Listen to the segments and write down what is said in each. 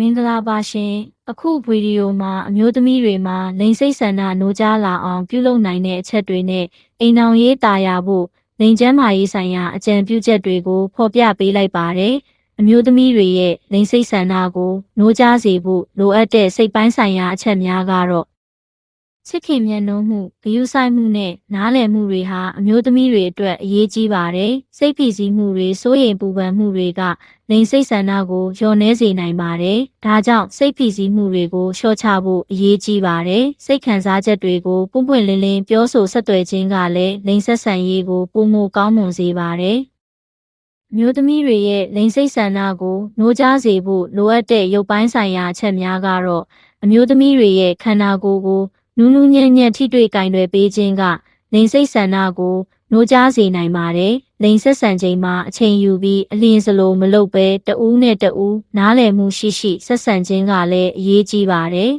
မင်္ဂလာပါရှင်အခုဗီဒီယိုမှာအမျိုးသမီးတွေမှာလိင်စိတ်ဆန္ဒနိုးကြားလာအောင်ပြုလုပ်နိုင်တဲ့အချက်တွေနဲ့အိမ်အောင်ရေးတာယာဖို့လိင်ကျန်းမာရေးဆိုင်ရာအကြံပြုချက်တွေကိုဖော်ပြပေးလိုက်ပါတယ်အမျိုးသမီးတွေရဲ့လိင်စိတ်ဆန္ဒကိုနိုးကြားစေဖို့လိုအပ်တဲ့စိတ်ပိုင်းဆိုင်ရာအချက်များကတော့ ချစ်ခင်မြတ်နိုးမှုဂရုစိုက်မှုနဲ့နားလည်မှုတွေဟာအမျိုးသမီးတွေအတွက်အရေးကြီးပါတယ်စိတ်ဖိစီးမှုတွေစိုးရိမ်ပူပန်မှုတွေက လိင်စိတ်ဆန္ဒကိုလျော့နှဲစေနိုင်ပါတယ်။ဒါကြောင့်စိတ်ဖိစီးမှုတွေကိုလျှော့ချဖို့အရေးကြီးပါတယ်။စိတ်ခံစားချက်တွေကိုပွန့်ပွန့်လင်းလင်းပြောဆိုဆက်သွယ်ခြင်းကလည်းလိင်ဆက်ဆံရေးကိုပုံမကောင်းမွန်စေပါတယ်။မျိုးသမီးတွေရဲ့လိင်စိတ်ဆန္ဒကိုနှိုးကြားစေဖို့လိုအပ်တဲ့ရုပ်ပိုင်းဆိုင်ရာအချက်များကတော့အမျိုးသမီးတွေရဲ့ခန္ဓာကိုယ်ကို နူးနူးညံ့ညံ့ထိတွေ့ကင်တွယ်ပေးခြင်းကလိင်စိတ်ဆန္ဒကိုနှိုးကြားစေနိုင်ပါတယ်။လိန်ဆက်ဆံချိန်မှာအချိန်ယူပြီးအလင်းစလိုမလုပ်ပဲတဦးနဲ့တဦးနားလည်မှုရှိရှိဆက်ဆံခြင်းကလည်းအရေးကြီးပါတယ်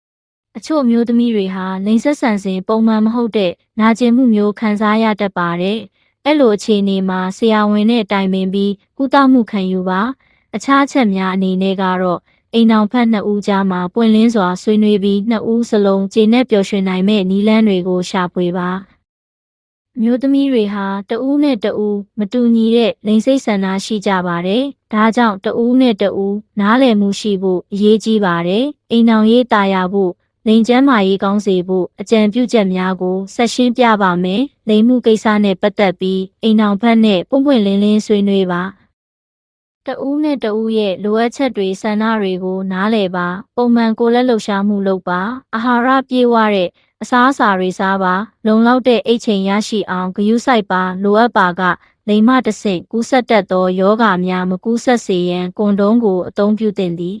။အချို့မျိုးသမီးတွေဟာလိန်ဆက်ဆံစဉ်ပုံမှန်မဟုတ်တဲ့နာကျင်မှုမျိုးခံစားရတတ်ပါတယ်။အဲ့လိုအခြေအနေမှာဆရာဝန်နဲ့တိုင်ပင်ပြီးကုသမှုခံယူပါ။အခြားချက်များအနေနဲ့ကတော့ အိမ်အောင်ဖက်နှစ်ဦးကြားမှာပွင့်လင်းစွာဆွေးနွေးပြီးနှစ်ဦးစလုံးကျေနပ်ပျော်ရွှင်နိုင်မဲ့နည်းလမ်းတွေကိုရှာဖွေပါ။မျိုးသမီးတွေဟာတဦးနဲ့တဦးမတူညီတဲ့လိင်စိတ်ဆန္ဒရှိကြပါတယ်။ဒါကြောင့်တဦးနဲ့တဦးနားလည်မှုရှိဖို့အရေးကြီးပါတယ်။အိမ်အောင်ရေးတာယာဖို့လိန်ကျမ်းမာရေးကောင်းစေဖို့အကြံပြုချက်များကိုဆက်ရှင်းပြပါမယ်။လိန်မှုကိစ္စနဲ့ပတ်သက်ပြီးအိမ်အောင်ဖက်နဲ့ပွန့်ပွန့်လင်းလင်းဆွေးနွေးပါ။ တဦးနဲ့တဦးရဲ့လိုအပ်ချက်တွေဆန္ဒတွေကို နားလည်ပါ ပုံမှန်ကိုယ်လက်လှုပ်ရှားမှုလုပ်ပါ အာဟာရပြေဝတဲ့အစားအစာတွေစားပါ လုံလောက်တဲ့အိတ်ချိန်ရရှိအောင်ဂရုစိုက်ပါလိုအပ်ပါကလိမ္မတဆင့်ကူးဆက်တတ်သောယောဂများမကူးဆက်စေရန်ကွန်ဒုံးကိုအသုံးပြုသင့်သည်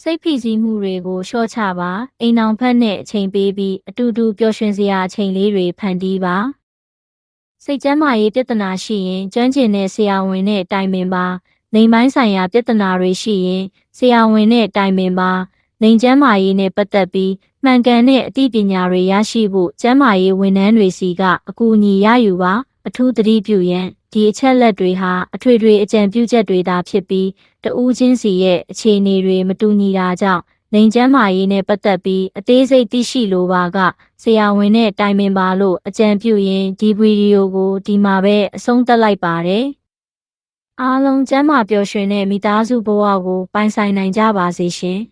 စိတ်ဖိစီးမှုတွေကိုလျှော့ချပါအိမ်အောင်ဖက်နဲ့အချိန်ပေးပြီးအတူတူပျော်ရွှင်စရာအချိန်လေးတွေဖန်တီးပါ စိတ်ကျန်းမာရေးပြဿနာရှိရင်ကျွမ်းကျင်တဲ့ဆရာဝန်နဲ့တိုင်ပင်ပါလိမ်ပိုင်းဆိုင်ရာပြဿနာတွေရှိရင်ဆရာဝန်နဲ့တိုင်ပင်ပါလိမ်ကျန်းမာရေးနဲ့ပတ်သက်ပြီးမှန်ကန်တဲ့အသိပညာတွေရရှိဖို့ကျန်းမာရေးဝန်ထမ်းတွေစီကအကူအညီရယူပါအထူးသတိပြုရန်ဒီအချက်လက်တွေဟာအထွေထွေအကြံပြုချက်တွေသာဖြစ်ပြီးတဦးချင်းစီရဲ့အခြေအနေတွေမတူညီတာကြောင့် လိန်ကျမ်းမာရေးနဲ့ပတ်သက်ပြီးအသေးစိတ်သိရှိလိုပါကဆရာဝန်နဲ့တိုင်ပင်ပါလို့အကြံပြုရင်ဒီဗီဒီယိုကိုဒီမှာပဲအဆုံးသတ်လိုက်ပါတယ်အားလုံးကျမ်းမာပျော်ရွှင်တဲ့မိသားစုဘဝကိုပိုင်ဆိုင်နိုင်ကြပါစေရှင်။